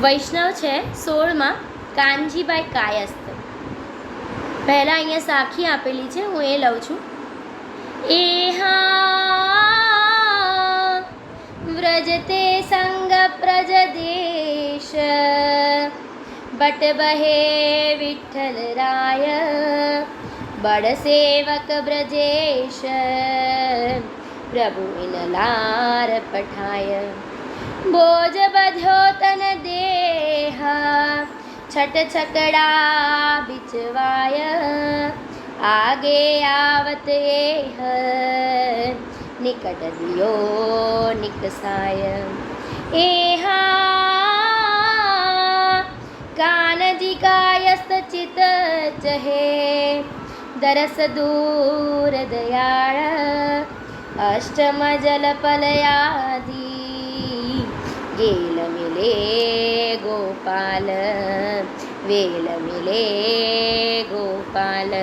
વૈષ્ણવ છે સોળમાં કાનજીભાઈ કાયસ્થ. પહેલાં અહીંયા સાખી આપેલી છે, હું એ લઉં છું. એ વ્રજતે સંગ પ્રજદેશ બટ બહે વિઠ્ઠલ રાય. બડ સેવક બ્રજેશ. પ્રભુ ઇન લાર પઠાય. બોજ બધ્યો તન દેહ છટ છકડા બિચવાય આગે આવત એહ નિકટ દિયો નિકસાય એહા કાનજી કાયસ્ત ચિત ચહે દરસ દૂર દયાળ અષ્ટમ જલ પલયાદી ગેલ મિલે ગોપાલ વેલ મિલે ગોપાલ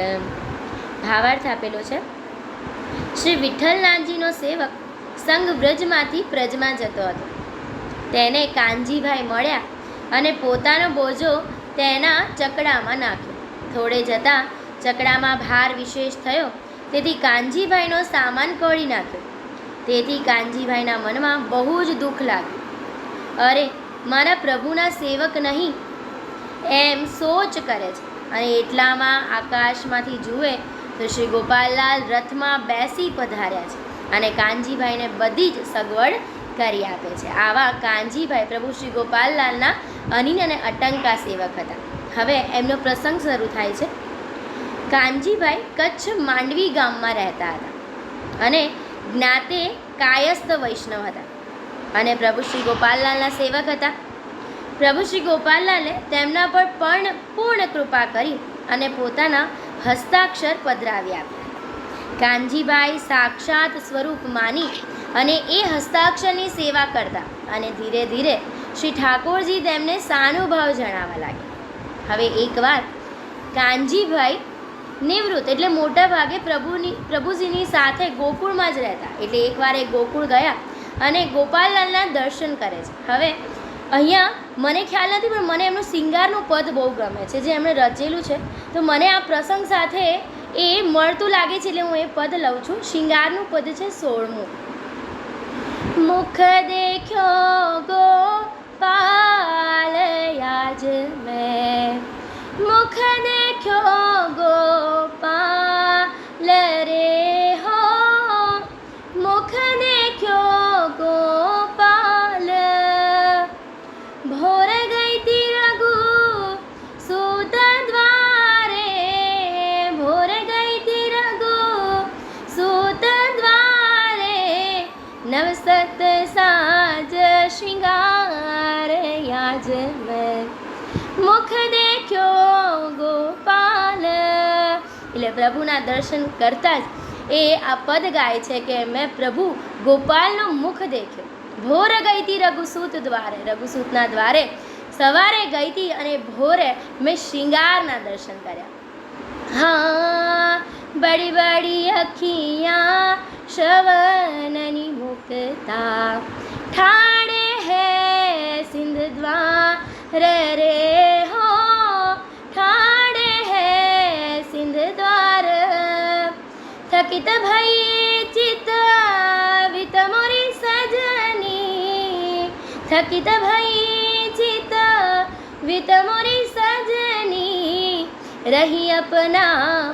ભાવાર્થ આપેલો છે. શ્રી વિઠ્ઠલનાથજીનો સેવક સંઘ વ્રજમાંથી પ્રજમાં જતો હતો. તેને કાનજીભાઈ મળ્યા અને પોતાનો બોજો તેના ચકડામાં નાખ્યો. થોડે જતાં ચકડામાં ભાર વિશેષ થયો, તેથી કાનજીભાઈનો સામાન કળી નાખ્યો. તેથી કાનજીભાઈના મનમાં બહુ જ દુઃખ લાગ્યું. અરે, મારા પ્રભુના સેવક નહીં. એમ સોચ કરે છે. અને એટલામાં આકાશમાંથી જુએ તો શ્રી ગોપાલલાલ રથમાં બેસી પધાર્યા છે અને કાનજીભાઈને બધી જ સગવડ કરી આપે છે. આવા કાનજીભાઈ પ્રભુ શ્રી ગોપાલલાલના અનિન અને અટંકા સેવક હતા. હવે એમનો પ્રસંગ શરૂ થાય છે. કાનજીભાઈ કચ્છ માંડવી ગામમાં રહેતા હતા અને જ્ઞાતે કાયસ્થ વૈષ્ણવ હતા. અને પ્રભુ શ્રી ગોપાલલાલના સેવક હતા. પ્રભુ શ્રી ગોપાલલાલે તેમના પર પણ પૂર્ણ કૃપા કરી અને પોતાના હસ્તાક્ષર પધરાવી આપ્યા. કાનજીભાઈ સાક્ષાત સ્વરૂપ માની અને એ હસ્તાક્ષરની સેવા કરતા અને ધીરે ધીરે શ્રી ઠાકોરજી તેમને સાનુભાવ જણાવવા લાગ્યા. હવે એકવાર કાનજીભાઈ નિવૃત્ત એટલે મોટા ભાગે પ્રભુની પ્રભુજીની સાથે ગોકુળમાં જ રહેતા. એટલે એકવાર એ ગોકુળ ગયા અને ગોપાલલાલના દર્શન કરે છે. હવે, અહીંયા મને ખ્યાલ નથી, પણ મને એમનું સિંગારનું પદ બહુ ગમે છે, જે એમણે રચેલું છે. તો મને આ પ્રસંગ સાથે એ મળતું લાગે છે, એટલે હું એ પદ લઉં છું. શિંગારનું પદ છે સોળમું. મુખ દેખ્યો ગોપાલ યાજ મેં. મુખ દેખ્યો ગોપાલ आज મેં મુખ દેખ્યો ગોપાલ? એટલે પ્રભુના દર્શન કરતા જ એ આ પદ ગાય છે કે મેં પ્રભુ ગોપાલનો મુખ દેખ્યો. ભોર ગઈતી રઘુસૂત દ્વારે. રઘુસૂતના દ્વારે સવારે ગઈતી અને ભોરે મેં શિંગારના દર્શન કર્યા. હા, બડી બડી અખિયા, શ્રવણની મુક્તા. ઠાણે હે सिंध द्वार रे हो, ठाणे है सिंध द्वार थकित भई चित वित मोरी सजनी। थकित भई चित वित मोरी सजनी। रही अपना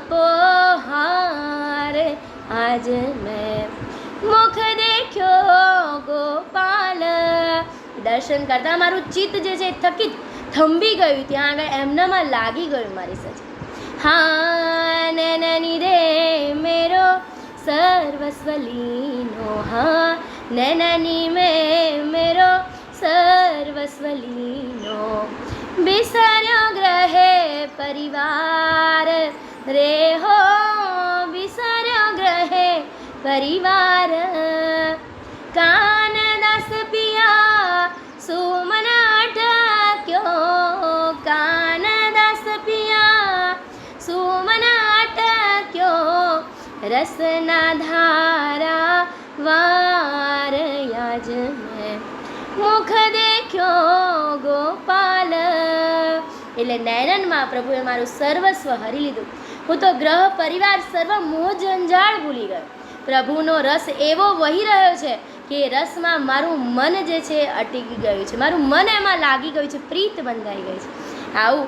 पोहार, आज मैं દર્શન કરતાં મારું ચિત્ત જે છે થકી થંભી ગયું. ત્યાં આગળ એમનામાં લાગી ગયું મારી સજ. હા નૈનની રે મેરો સર્વસ્વલીનો. હા નૈનની મે મેરો સર્વસ્વલીનો. બિસર્યો ગ્રહે પરિવાર. રે હો બિસર્યો ગ્રહે પરિવાર. કાનદાસ પિયા સુમન અટક્યો કાનદાસ પિયા સુમન અટક્યો રસના ધારા વાર યાજ મેં મુખ દેખ્યો ગોપાલ એટલે નયનનમાં પ્રભુએ મારું સર્વસ્વ હરી લીધું. હું તો ગ્રહ પરિવાર સર્વ મોહ જંજાળ ભૂલી ગયો. પ્રભુનો રસ એવો વહી રહ્યો છે કે રસમાં મારું મન જે છે અટકી ગયું છે. મારું મન એમાં લાગી ગયું છે, પ્રીત બંધાઈ ગઈ છે. આવું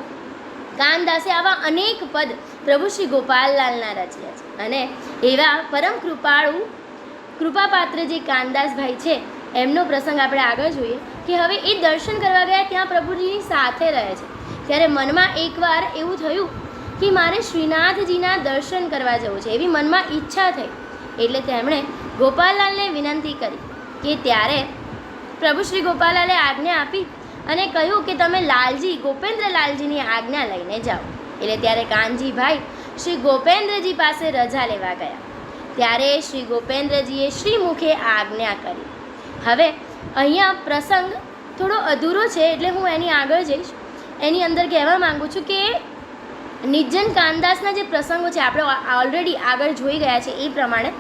કાનદાસે આવા અનેક પદ પ્રભુ શ્રી ગોપાલલાલના રચ્યા છે. અને એવા પરમ કૃપાળુ, કૃપાપાત્ર જે કાનદાસભાઈ છે, એમનો પ્રસંગ આપણે આગળ જોઈએ કે હવે એ દર્શન કરવા ગયા ત્યાં પ્રભુજીની સાથે રહે છે. ત્યારે મનમાં એકવાર એવું થયું કે મારે શ્રીનાથજીના દર્શન કરવા જવું છે. એવી મનમાં ઈચ્છા થઈ. એટલે તેમણે ગોપાલલાલને વિનંતી કરી. કે ત્યારે પ્રભુ શ્રી ગોપાલાલે આજ્ઞા આપી અને કહ્યું કે તમે લાલજી, ગોપેન્દ્રલાલજીની આજ્ઞા લઈને જાઓ. એટલે ત્યારે કાનજીભાઈ શ્રી ગોપેન્દ્રજી પાસે રજા લેવા ગયા. ત્યારે શ્રી ગોપેન્દ્રજીએ શ્રી મુખે આજ્ઞા કરી. હવે અહીંયા પ્રસંગ થોડો અધૂરો છે, એટલે હું એની આગળ જઈશ. એની અંદર કહેવા માગું છું કે નિજ્જન કાનદાસના જે પ્રસંગો છે, આપણે ઓલરેડી આગળ જોઈ ગયા છે એ પ્રમાણે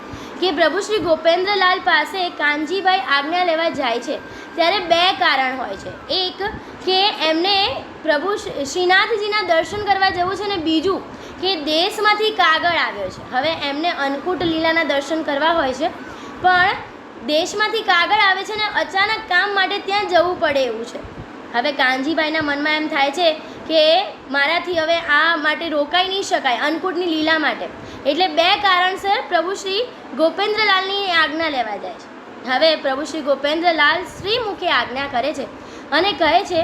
કે પ્રભુ શ્રી ગોપેન્દ્રલાલ પાસે કાનજીભાઈ આજ્ઞા લેવા જાય છે, ત્યારે બે કારણ હોય છે. એક, કે એમને પ્રભુ શ્રી- શ્રીનાથજીના દર્શન કરવા જવું છે ને બીજું, કે દેશમાંથી કાગળ આવ્યો છે. હવે એમને અન્નકૂટ લીલાના દર્શન કરવા હોય છે, પણ દેશમાંથી કાગળ આવે છે ને અચાનક કામ માટે ત્યાં જવું પડે એવું છે. હવે કાનજીભાઈના મનમાં એમ થાય છે કે મારાથી હવે આ માટે રોકાઈ નહીં શકાય અન્નકૂટની લીલા માટે. એટલે બે કારણસર પ્રભુ શ્રી ગોપેન્દ્રલાલની આજ્ઞા લેવા જાય છે. હવે પ્રભુ શ્રી ગોપેન્દ્રલાલ શ્રી મુખે આજ્ઞા કરે છે અને કહે છે,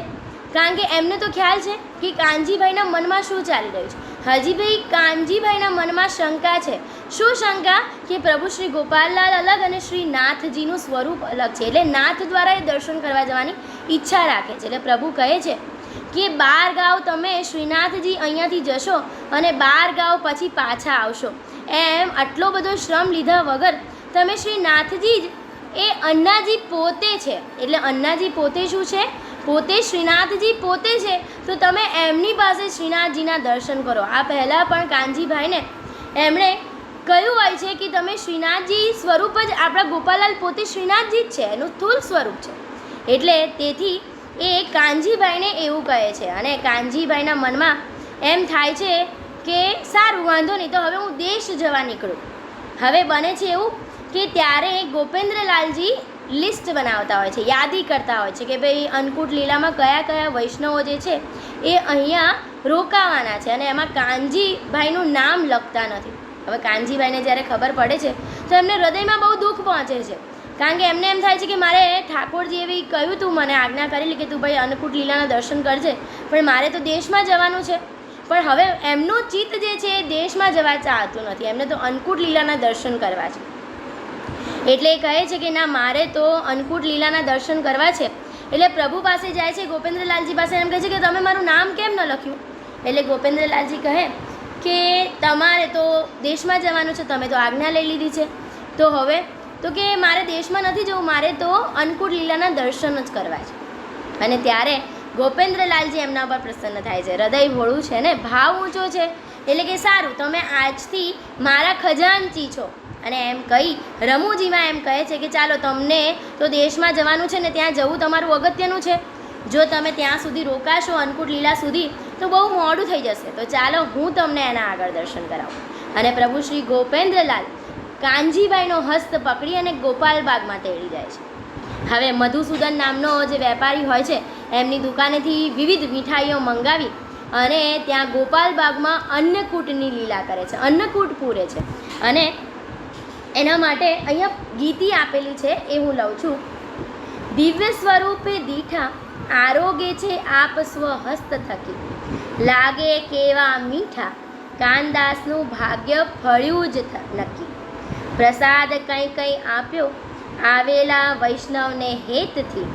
કારણ કે એમને તો ખ્યાલ છે કે કાનજીભાઈના મનમાં શું ચાલી રહ્યું છે. હજીભાઈ, કાનજીભાઈના મનમાં શંકા છે. શું શંકા? કે પ્રભુ શ્રી ગોપાલલાલ અલગ અને શ્રી નાથજીનું સ્વરૂપ અલગ છે. એટલે નાથ દ્વારા એ દર્શન કરવા જવાની ઈચ્છા રાખે છે. એટલે પ્રભુ કહે છે કે બાર ગાંવ તમે શ્રીનાથજી અહીંયાથી જશો અને બાર ગાંવ પછી પાછા આવશો. એમ આટલો બધો શ્રમ લીધા વગર તમે શ્રીનાથજી જ, એ અન્નાજી પોતે છે. એટલે અન્નાજી પોતે શું છે? પોતે શ્રીનાથજી પોતે છે. તો તમે એમની પાસે શ્રીનાથજીના દર્શન કરો. આ પહેલાં પણ કાનજીભાઈને એમણે કહ્યું હોય છે કે તમે શ્રીનાથજી સ્વરૂપ જ આપણા ગોપાલાલ પોતે શ્રીનાથજી જ છે. એનું થૂલ સ્વરૂપ છે. એટલે તેથી એ કાનજીભાઈને એવું કહે છે. અને કાનજીભાઈના મનમાં એમ થાય છે કે સારું, વાંધો નહીં, તો હવે હું દેશ જવા નીકળું. હવે બને છે એવું કે ત્યારે ગોપેન્દ્રલાલજી લિસ્ટ બનાવતા હોય છે, યાદી કરતા હોય છે કે ભાઈ અન્નકૂટ લીલામાં કયા કયા વૈષ્ણવો જે છે એ અહીંયા રોકાવાના છે અને એમાં કાનજીભાઈનું નામ લખતા નથી. હવે કાનજીભાઈને જ્યારે ખબર પડે છે, તો એમને હૃદયમાં બહુ દુઃખ પહોંચે છે. કારણ કે એમને એમ થાય છે કે મારે ઠાકોરજી એવી કહ્યું તું, મને આજ્ઞા કરેલી કે તું ભાઈ અન્નકૂટ લીલાના દર્શન કરજે. પણ મારે તો દેશમાં જવાનું છે. પણ હવે એમનું ચિત્ત જે છે એ દેશમાં જવા ચાહતું નથી. એમને તો અન્નકૂટ લીલાના દર્શન કરવા છે. એટલે એ કહે છે કે ના, મારે તો અન્નકૂટ લીલાના દર્શન કરવા છે. એટલે પ્રભુ પાસે જાય છે, ગોપેન્દ્રલાલજી પાસે એમ કહે છે કે તમે મારું નામ કેમ ન લખ્યું? એટલે ગોપેન્દ્રલાલજી કહે કે તમારે તો દેશમાં જવાનું છે, તમે તો આજ્ઞા લઈ લીધી છે. તો હવે તો કે મારે દેશમાં નથી જવું, મારે તો અન્નકૂટ લીલાના દર્શન જ કરવા છે. અને ત્યારે ગોપેન્દ્રલાલજી એમના પર પ્રસન્ન થાય છે. હૃદય ભોળું છે ને? ભાવ ઊંચો છે. એટલે કે સારું, તમે આજથી મારા ખજાનચી છો. અને એમ કહી રમૂજીમાં એમ કહે છે કે ચાલો તમને તો દેશમાં જવાનું છે ને ત્યાં જવું તમારું અગત્યનું છે. જો તમે ત્યાં સુધી રોકાશો અન્નકૂટ લીલા સુધી, તો બહુ મોડું થઈ જશે. તો ચાલો હું તમને એના આગળ દર્શન કરાવું. અને પ્રભુ શ્રી ગોપેન્દ્રલાલ કાનજીભાઈનો હસ્ત પકડી અને ગોપાલબાગમાં તેડી જાય છે. હવે મધુસૂદન નામનો જે વેપારી હોય છે, એમની દુકાનેથી વિવિધ મીઠાઈઓ મંગાવી અને ત્યાં ગોપાલબાગમાં અન્નકૂટની લીલા કરે છે, અન્નકૂટ પૂરે છે. અને એના માટે અહીંયા ગીતી આપેલી છે, એ હું લઉં છું. દિવ્ય સ્વરૂપે દીઠા આરોગે છે આપ સ્વહસ્ત થકી. લાગે કેવા મીઠા. કાનદાસનું ભાગ્ય ફળ્યું જ નક્કી. પ્રસાદ કંઈ કંઈ આપ્યો. આવેલા વૈષ્ણવને હેતથી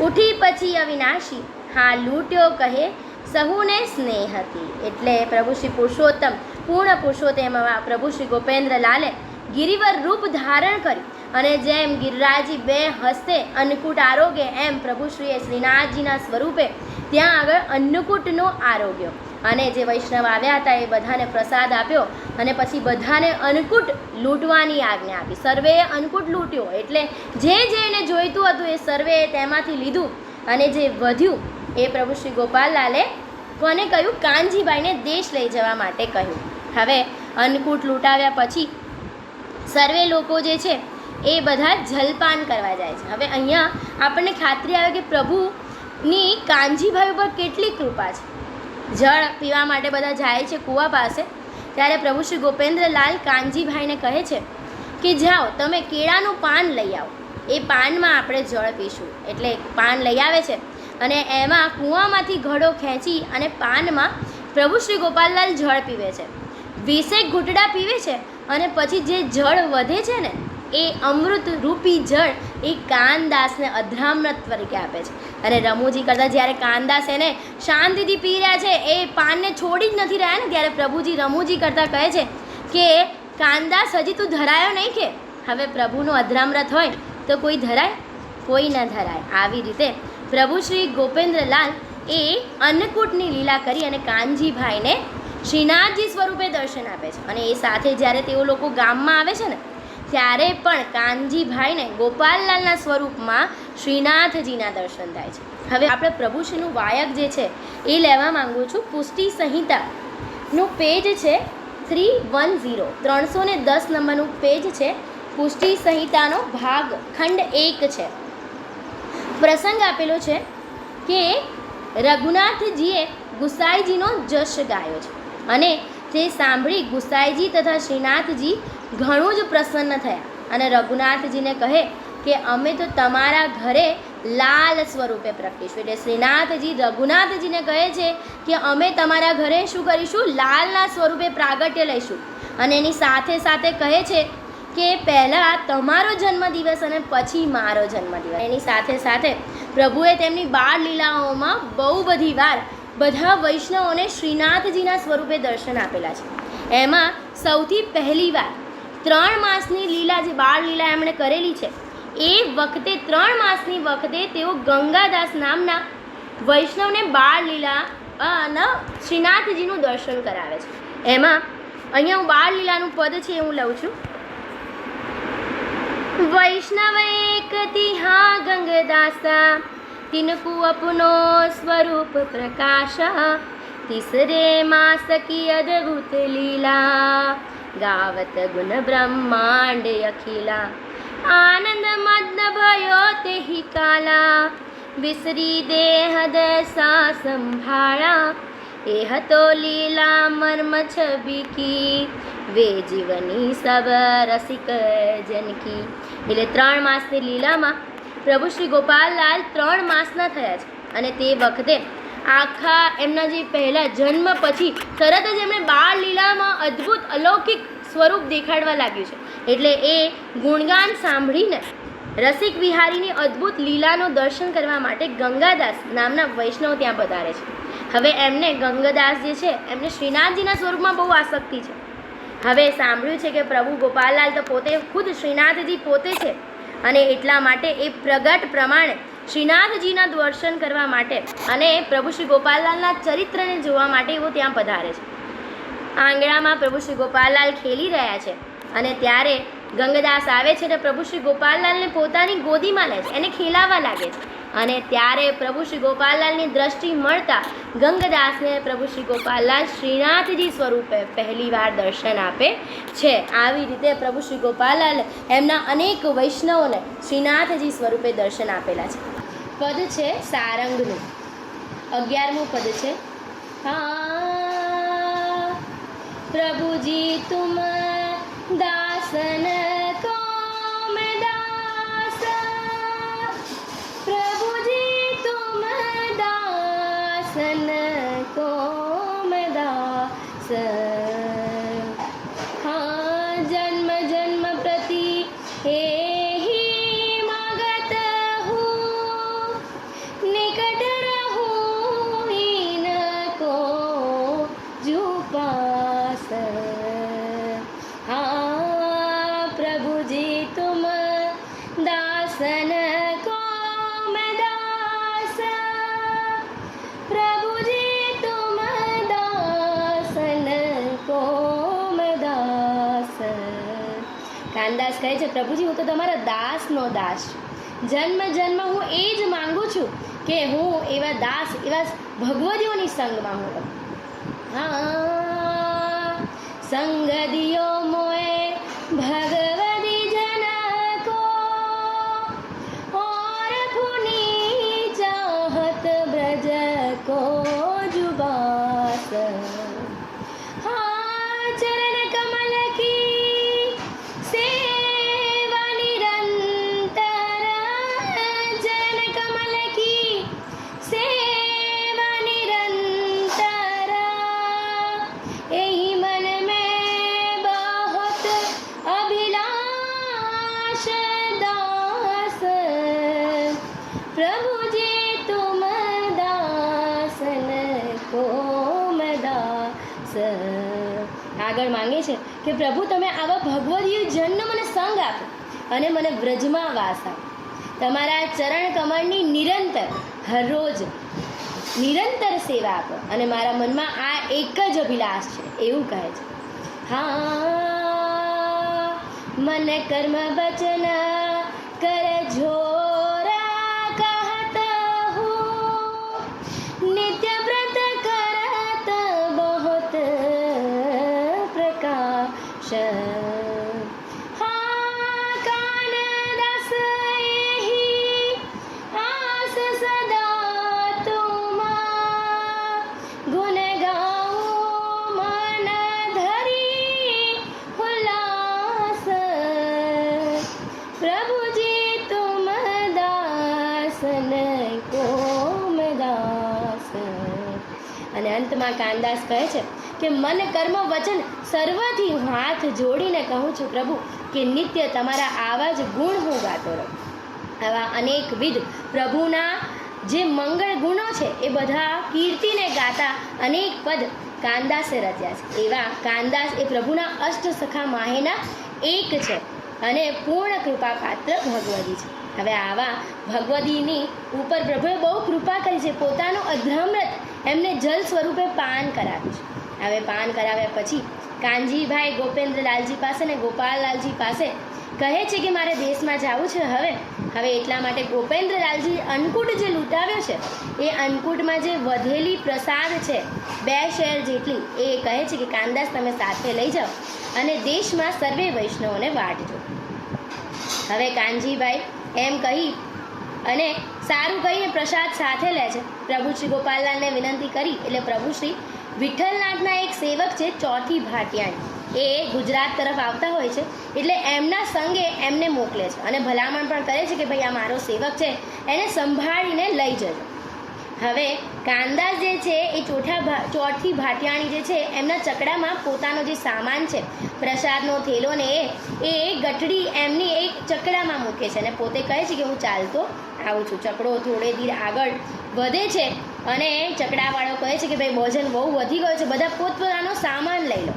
ઉઠી પછી અવિનાશી, હા, લૂંટ્યો, કહે, સહુને સ્નેહ હતી એટલે પ્રભુ શ્રી પુરુષોત્તમ, પૂર્ણ પુરુષોત્તમ પ્રભુ શ્રી ગોપેન્દ્ર લાલે ગિરિવર રૂપ ધારણ કર્યું અને જેમ ગિરિરાજી બે હસ્તે અન્નકૂટ આરોગ્ય, એમ પ્રભુશ્રીએ શ્રીનાથજીના સ્વરૂપે ત્યાં આગળ અન્નકૂટનો આરોગ્ય અને જે વૈષ્ણવ આવ્યા હતા એ બધાને પ્રસાદ આપ્યો અને પછી બધાને અન્નકૂટ લૂંટવાની આજ્ઞા આપી. સર્વેએ અન્નકૂટ લૂંટ્યો એટલે જે જેને જોઈતું હતું એ સર્વેએ તેમાંથી લીધું અને જે વધ્યું એ પ્રભુ શ્રી ગોપાલલાલે કોને કહ્યું? કાનજીભાઈને દેશ લઈ જવા માટે કહ્યું. હવે અન્નકૂટ લૂંટાવ્યા પછી સર્વે લોકો જે છે એ બધા જલપાન કરવા જાય છે. હવે અહીંયા આપણને ખાતરી આવે કે પ્રભુની કાનજીભાઈ ઉપર કેટલી કૃપા છે. જળ પીવા માટે બધા જાય છે કૂવા પાસે, ત્યારે પ્રભુ શ્રી ગોપેન્દ્રલાલ કાનજીભાઈને કહે છે કે, જાઓ, તમે કેળાનું પાન લઈ આવો. એ પાનમાં આપણે જળ પીશું. એટલે પાન લઈ આવે છે અને એમાં કૂવામાંથી ઘડો ખેંચી અને પાનમાં પ્રભુ શ્રી ગોપાલલાલ જળ પીવે છે. વીસેક ઘૂંટડા પીવે છે અને પછી જે જળ વધે છે ને એ અમૃત રૂપી જળ એ કાનદાસને અધ્રામૃત તરીકે આપે છે. અને રમૂજી કરતાં જ્યારે કાનદાસ એને શાંતિથી પી રહ્યા છે, એ પાનને છોડી જ નથી રહ્યા ને, ત્યારે પ્રભુજી રમૂજી કરતાં કહે છે કે, કાનદાસ, હજી તું ધરાયો નહીં કે? હવે પ્રભુનું અધ્રામૃત હોય તો કોઈ ધરાય? કોઈ ન ધરાય. આવી રીતે પ્રભુ શ્રી ગોપેન્દ્રલાલ એ અન્નકૂટની લીલા કરી અને કાનજીભાઈને શ્રીનાથજી સ્વરૂપે દર્શન આપે છે. અને એ સાથે જ્યારે તેઓ લોકો ગામમાં આવે છે ને ત્યારે પણ કાનજીભાઈને ગોપાલલાલના સ્વરૂપમાં શ્રીનાથજીના દર્શન થાય છે. હવે આપણે પ્રભુશ્રીનું વાયક જે છે એ લેવા માંગુ છું. પુષ્ટિ સંહિતાનું પેજ છે થ્રી વન ઝીરો. ત્રણસો ને દસ નંબરનું પેજ છે પુષ્ટિ સંહિતાનો ભાગ ખંડ એક છે. પ્રસંગ આપેલો છે કે રઘુનાથજીએ ગુસાઈજીનો જશ ગાયો છે અને તે સાંભળી ગુસાઈજી તથા શ્રીનાથજી ઘણું જ પ્રસન્ન થયા અને રઘુનાથજીને કહે કે અમે તો તમારા ઘરે લાલ સ્વરૂપે પ્રગટીશું. એટલે શ્રીનાથજી રઘુનાથજીને કહે છે કે અમે તમારા ઘરે શું કરીશું? લાલના સ્વરૂપે પ્રાગટ્ય લઈશું. અને એની સાથે સાથે કહે છે કે પહેલાં તમારો જન્મદિવસ અને પછી મારો જન્મદિવસ. એની સાથે સાથે પ્રભુએ તેમની બાળ લીલાઓમાં બહુ બધી વાર બધા વૈષ્ણવોને શ્રીનાથજીના સ્વરૂપે દર્શન આપેલા છે. એમાં સૌથી પહેલી વાર ત્રણ માસની લીલા જે બાળ લીલા એમણે કરેલી છે, એ વખતે ત્રણ માસની વખતે તેઓ ગંગાદાસ નામના વૈષ્ણવને બાળ લીલા અને શ્રીનાથજીનું દર્શન કરાવે છે. એમાં અહીંયા હું બાળ લીલાનું પદ છે હું લઉં છું. વૈષ્ણવ એક તિહા ગંગદાસા, તિનકુ અપનો સ્વરૂપ પ્રકાશ, તિસરે માસ કી અદ્ભુત લીલા. ગાવત ગુણ બ્રહ્માંડ અખિલા આનંદ મગ્ન ભયો તે કાલા વિસરી દેહ દશા સંભાળા એહ તો લીલા મર્મ છબી કી વે જીવની સબ રસિક જનકી એટલે ત્રણ માસની લીલામાં પ્રભુ શ્રી ગોપાલલાલ ત્રણ માસના થયા છે અને તે વખતે આખા એમના જે પહેલાં જન્મ પછી તરત જ એમણે બાળ લીલામાં અદ્ભુત અલૌકિક સ્વરૂપ દેખાડવા લાગ્યું છે. એટલે એ ગુણગાન સાંભળીને રસિક વિહારીની અદ્ભુત લીલાનું દર્શન કરવા માટે ગંગાદાસ નામના વૈષ્ણવ ત્યાં પધારે છે. હવે એમને ગંગાદાસ જે છે, એમને શ્રીનાથજીના સ્વરૂપમાં બહુ આસક્તિ છે. હવે સાંભળ્યું છે કે પ્રભુ ગોપાલલાલ તો પોતે ખુદ શ્રીનાથજી પોતે છે અને એટલા માટે એ પ્રગટ પ્રમાણે શ્રીનાથજીના દર્શન કરવા માટે અને પ્રભુ શ્રી ગોપાલલાલના ચરિત્રને જોવા માટે એવો ત્યાં પધારે છે. આંગણામાં પ્રભુ શ્રી ગોપાલલાલ ખેલી રહ્યા છે અને ત્યારે ગંગદાસ આવે છે અને પ્રભુ શ્રી ગોપાલલાલને પોતાની ગોદીમાં લે છે, એને ખેલાવા લાગે છે. અને ત્યારે પ્રભુ શ્રી ગોપાલલાલની દ્રષ્ટિ મળતા ગંગદાસને પ્રભુ શ્રી ગોપાલલાલ શ્રીનાથજી સ્વરૂપે પહેલીવાર દર્શન આપે છે. આવી રીતે પ્રભુ શ્રી ગોપાલલાલ એમના અનેક વૈષ્ણવોને શ્રીનાથજી સ્વરૂપે દર્શન આપેલા છે. પદ છે સારંગનું. અગિયારમું પદ છે. હા પ્રભુજી તુમ દાસન पास हाँ प्रभु जी तुम दासन को मैं दास प्रभु जी तुम દાસન કો દાસ કાનદાસ કહે છે પ્રભુજી હું તો તમારા દાસનો દાસ છું જન્મ જન્મ હું એ જ માંગુ છું કે હું એવા દાસ એવા ભગવદીઓની સંગમાં હું રહું હા સંગ દિયો મોએ ભગવદી અને મને વ્રજમાં વાસ આપો તમારા ચરણ કમળની નિરંતર, હરરોજ નિરંતર સેવા આપો અને મારા મનમાં આ એક જ અભિલાષ છે, એવું કહે છે. હા, મન કર્મ બચન અંતમાં કાનદાસ કહે છે કે મન, કર્મ, વચન સર્વથી હાથ જોડીને કહું છું પ્રભુ કે નિત્ય તમારા આવા જ ગુણ હું ગાતો રહું. આવા અનેકવિધ પ્રભુના જે મંગળ ગુણો છે એ બધા કીર્તિને ગાતા અનેક પદ કાનદાસે રચ્યા છે. એવા કાનદાસ એ પ્રભુના અષ્ટ સખા માહેના એક છે અને પૂર્ણ કૃપા પાત્ર ભગવદી છે. હવે આવા ભગવદીની ઉપર પ્રભુએ બહુ કૃપા કરી છે. પોતાનું અધ્રમૃત એમને જલ સ્વરૂપે પાન કરાવ્યું છે. હવે પાન કરાવ્યા પછી કાનજીભાઈ ગોપેન્દ્રલાલજી પાસે ને ગોપાલલાલજી પાસે કહે છે કે મારે દેશમાં જવું છે હવે. હવે એટલા માટે ગોપેન્દ્રલાલજી અન્નકૂટ જે લૂંટાવ્યો છે, એ અન્નકૂટમાં જે વધેલી પ્રસાદ છે, બે શેર જેટલી, એ કહે છે કે કાનદાસ તમે સાથે લઈ જાઓ અને દેશમાં સર્વે વૈષ્ણવોને વાટજો. હવે કાનજીભાઈ એમ કહી અને સારું કહીને પ્રસાદ સાથે લે છે. પ્રભુ શ્રી ગોપાલલાલને વિનંતી કરી એટલે પ્રભુ શ્રી વિઠ્ઠલનાથના એક સેવક છે ચોથી ભાટિયાણી એ ગુજરાત તરફ આવતા હોય છે એટલે એમના સંગે એમને મોકલે છે. અને ભલામણ પણ કરે છે કે ભાઈ આ મારો સેવક છે, એને સંભાળીને લઈ જજો. હવે કાનદાસ જે છે એ ચોથા ચોથી ભાટિયાણી જે છે, એમના ચકડામાં પોતાનો જે સામાન છે પ્રસાદનો થેલો ને એ ગઠડી એમની એક ચકડામાં મૂકે છે અને પોતે કહે છે કે હું ચાલતો આવું છું. ચકડો થોડે ધીરે આગળ વધે છે અને ચકડાવાળો કહે છે કે ભાઈ ભોજન બહુ વધી ગયો છે, બધા પોતપોતાનો સામાન લઈ લો.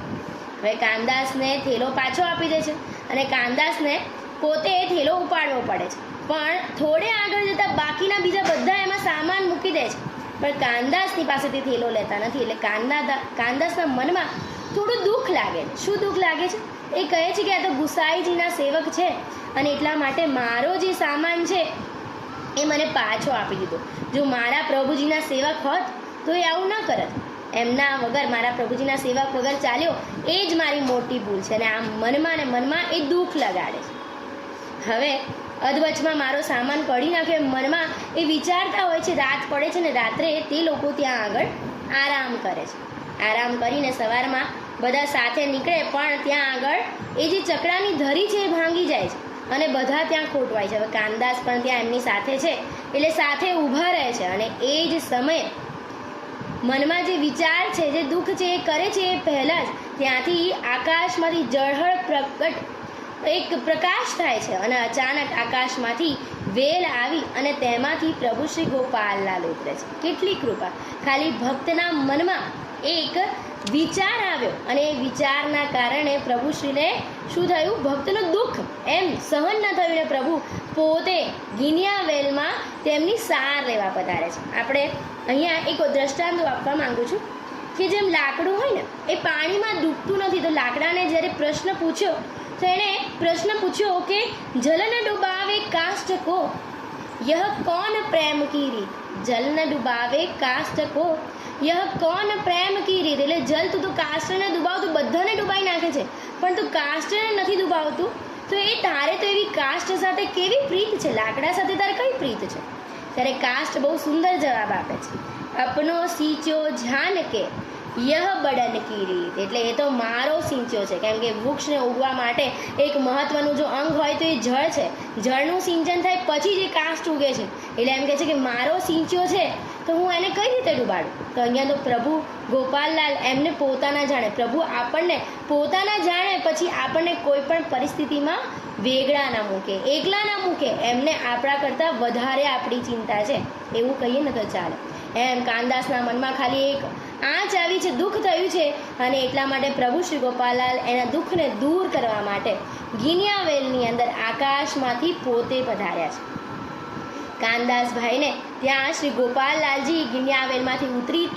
હવે કાનદાસને થેલો પાછો આપી દે છે અને કાનદાસને પોતે એ થેલો ઉપાડવો પડે છે. પણ થોડે આગળ જતાં બાકીના બીજા બધા એમાં સામાન મૂકી દે છે. પણ કાનદાસની પાસેથી થેલો લેતા નથી. એટલે કાનદા કાનદાસના મનમાં થોડું દુઃખ લાગે. શું દુઃખ લાગે છે? એ કહે છે કે આ તો ગુસાઈજીના સેવક છે અને એટલા માટે મારો જે સામાન છે એ મને પાછો આપી દીધો. જો મારા પ્રભુજીના સેવક હોત તો એ આવું ન કરત. એમના વગર મારા પ્રભુજીના સેવક વગર ચાલ્યો, એ જ મારી મોટી ભૂલ છે અને આમ મનમાં ને મનમાં એ દુઃખ લગાડે છે. હવે અધવચમાં મારો સામાન પડી નાખ્યો મનમાં એ વિચારતા હોય છે, રાત પડે છે ને રાત્રે તે લોકો ત્યાં આગળ આરામ કરે છે. આરામ કરીને સવારમાં બધા સાથે નીકળે, પણ ત્યાં આગળ એ જે ચકડાની ધરી છે એ ભાંગી જાય છે અને બધા ત્યાં ખોટવાય છે. હવે કાનદાસ પણ ત્યાં એમની સાથે છે, એટલે સાથે ઊભા રહે છે અને એ જ સમયે મનમાં જે વિચાર છે, જે દુઃખ છે એ કરે છે એ પહેલાં જ ત્યાંથી આકાશમાંથી જળહળ પ્રગટ એક પ્રકાશ થાય છે અને અચાનક આકાશમાંથી વેલ આવી અને તેમાંથી પ્રભુ શ્રી ગોપાલલાલ ઉતરે છે. કેટલી કૃપા. ખાલી ભક્તના મનમાં એક વિચાર આવ્યો અને એ વિચારના કારણે પ્રભુ શ્રીને શું થયું? ભક્તનું દુઃખ એમ સહન ન થયું ને પ્રભુ પોતે ગિનિયા વેલમાં તેમની સાર લેવા પધારે છે. આપણે અહીંયા એક દ્રષ્ટાંત આપવા માંગુ છું કે જેમ લાકડું હોય ને, એ પાણીમાં ડૂબતું નથી. તો લાકડાને જ્યારે પ્રશ્ન પૂછ્યો, તો એણે પ્રશ્ન પૂછ્યો કે, જલન ડુબાવે કાષ્ટ કો? યહ કોણ પ્રેમ કીરી જલન ડુબાવે કાષ્ટ કો? યહ કોન પ્રેમ કી રીત એટલે જલ તું તો કાષ્ટને દુબાવતું બધાને ડુબાઈ નાખે છે પણ તું કાષ્ટને નથી દુબાવતું તો એ તારે તો એવી કાષ્ટ સાથે કેવી પ્રીત છે લાકડા સાથે તારે કઈ પ્રીત છે ત્યારે કાષ્ટ બહુ સુંદર જવાબ આપે છે અપનો સિંચ્યો જાન કે યહ બડન કી રીત એટલે એ તો મારો સિંચ્યો છે કેમ કે વૃક્ષને ઉગવા માટે એક મહત્વનું જો અંગ હોય તો એ જળ છે. જળનું સિંચન થાય પછી જ કાષ્ટ ઉગે છે. એટલે એમ કહે છે કે મારો સિંચ્યો છે, તો હું એને કઈ રીતે ડૂબાડું? તો અહીંયા તો પ્રભુ ગોપાલલાલ એમને પોતાના જાણે, પ્રભુ આપણને પોતાના જાણે પછી આપણને કોઈ પણ પરિસ્થિતિમાં વેગળા ના મૂકે, એકલા ના મૂકે, એમને આપણા કરતાં વધારે આપણી ચિંતા છે, એવું કહીએ ને તો ચાલે. એમ કાનદાસના મનમાં ખાલી એક આંચ આવી છે, દુઃખ થયું છે, અને એટલા માટે પ્રભુ શ્રી ગોપાલાલ એના દુઃખને દૂર કરવા માટે ગિનિયાવેલની અંદર આકાશમાંથી પોતે પધાર્યા છે. કાનદાસભાઈને ત્યાં શ્રી ગોપાલલાલજી ગિનિયાવેલમાંથી ઉતરી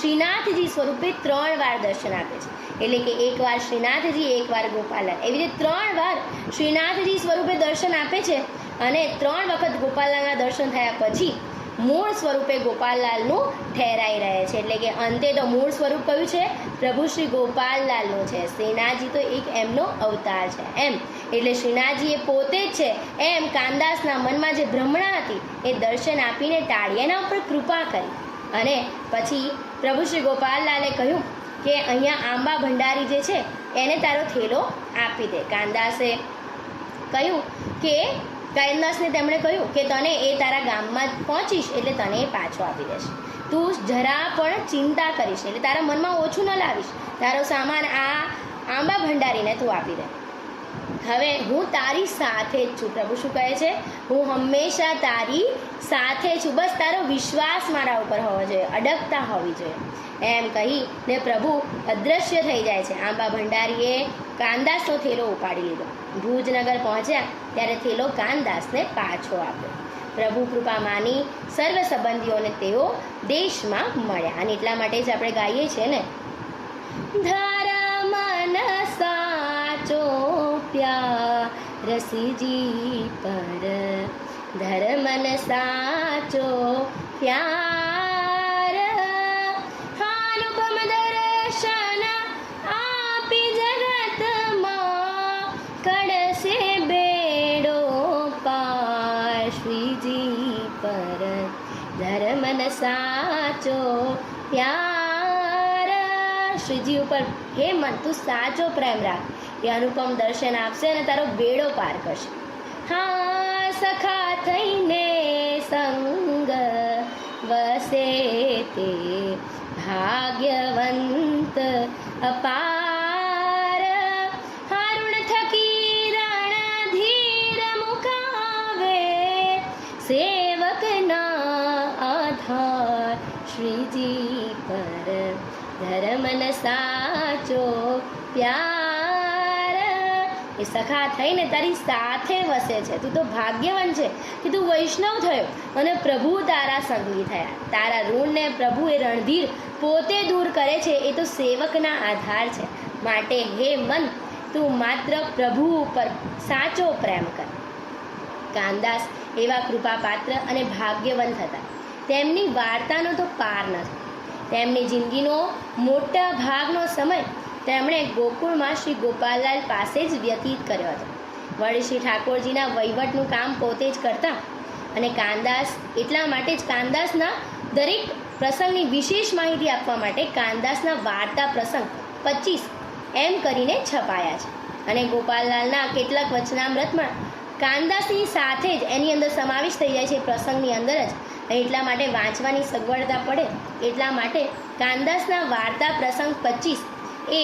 શ્રીનાથજી સ્વરૂપે ત્રણ વાર દર્શન આપે છે. એટલે કે એકવાર શ્રીનાથજી એકવાર ગોપાલલાલ. એવી રીતે ત્રણ વાર શ્રીનાથજી સ્વરૂપે દર્શન આપે છે અને ત્રણ વખત ગોપાલલાલના દર્શન થયા પછી મૂળ સ્વરૂપે ગોપાલલાલનું ઠેરાઈ રહે છે. એટલે કે અંતે તો મૂળ સ્વરૂપ કયું છે? પ્રભુ શ્રી ગોપાલલાલનું છે. શ્રીનાથજી તો એક એમનો અવતાર છે. એમ. એટલે શ્રીનાથજી એ પોતે જ છે, એમ કાનદાસના મનમાં જે ભ્રમણા હતી, એ દર્શન આપીને ટાળી એના ઉપર કૃપા કરી. અને પછી પ્રભુ શ્રી ગોપાલલાલે કહ્યું કે અહીંયા આંબા ભંડારી જે છે, એને તારો થેલો આપી દે. કાનદાસે કહ્યું કે કાનદાસને તેમણે કહ્યું કે તને એ તારા ગામમાં પહોંચીશ, એટલે તને એ પાછો આપી દેશે તું જરા પણ ચિંતા કરીશ, એટલે તારા મનમાં ઓછું ન લાવીશ. તારો સામાન આ આંબા ભંડારીને તું આપી દે. હવે હું તારી સાથે જ છું. પ્રભુ શું કહે છે? હું હંમેશા તારી સાથે છું. બસ તારો વિશ્વાસ મારા ઉપર હોવો જોઈએ. અડગતા હોવી જોઈએ. એમ કહી ને પ્રભુ અદૃશ્ય થઈ જાય છે. આંબા ભંડારીએ કાનદાસનો થેલો ઉપાડી લીધો. ભુજનગર પહોંચ્યા ત્યારે થેલો કાનદાસને પાછો આપ્યો. પ્રભુ કૃપા માની સર્વ સંબંધીઓને તેઓ દેશમાં મળ્યા. અને એટલા માટે જ આપણે ગાઈએ છીએ ને. ધર્મન સાચો પ્યારસીજી પર ધર્મન સાચો પ્યાર હાનુપમ દર્શન આપી જગતમાં કડશે બેડો પાર શ્રીજી પર ધર્મન સાચો પ્યાર શ્રીજી ઉપર હે મન તું સાચો પ્રેમ રાખ એ અનુપમ દર્શન આપશે અને તારો બેડો પાર કરશે. હા, સખા થઈને સંગ વસે તે ભાગ્યવંત અપાર. હારુણ થકી રણ ધીર મુકાવે સેવકના આધાર શ્રીજી પર. ધર્મન સાચો પ્યાર સખા થઈને તારી સાથે વસે છે. તું તો ભાગ્યવાન છે. કે તું વૈષ્ણવ થયો અને પ્રભુ તારા સંગી થયા. તારા ઋણને પ્રભુ એ રણધીર પોતે દૂર કરે છે એ તો સેવકના આધાર છે. માટે હે મન, તું માત્ર પ્રભુ ઉપર સાચો પ્રેમ કર. કાનદાસ એવા કૃપાપાત્ર અને ભાગ્યવંત હતા. તેમની વાર્તાનો તો પાર નથી. તેમની જિંદગીનો મોટા ભાગનો સમય તેમણે ગોકુળમાં શ્રી ગોપાલલાલ પાસે જ વ્યતીત કર્યો હતો. વળી શ્રી ઠાકોરજીના વહીવટનું કામ પોતે જ કરતા અને કાનદાસ એટલા માટે જ કાનદાસના દરેક પ્રસંગની વિશેષ માહિતી આપવા માટે કાનદાસના વાર્તા પ્રસંગ પચીસ એમ કરીને છપાયા છે. અને ગોપાલલાલના કેટલાક વચનામૃતમાં કાનદાસની સાથે જ એની અંદર સમાવેશ થઈ જાય છે પ્રસંગની અંદર જ. એટલા માટે વાંચવાની સગવડતા પડે એટલા માટે કાનદાસના વાર્તા પ્રસંગ પચીસ એ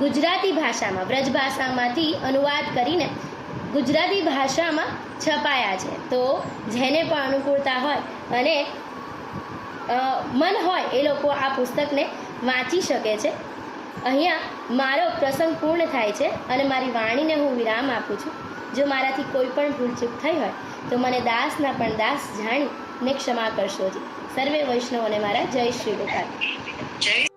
ગુજરાતી ભાષામાં વ્રજભાષામાંથી અનુવાદ કરીને ગુજરાતી ભાષામાં છપાયા છે. તો જેને પણ અનુકૂળતા હોય અને મન હોય એ લોકો આ પુસ્તકને વાંચી શકે છે. અહીંયા મારો પ્રસંગ પૂર્ણ થાય છે અને મારી વાણીને હું વિરામ આપું છું. જો મારાથી કોઈ પણ ભૂલચૂક થઈ હોય, તો મને દાસના પણ દાસ જાણીને ક્ષમા ક્ષમા કરશોજી સર્વે વૈષ્ણવોને મારા જય શ્રી ગોપાલ જય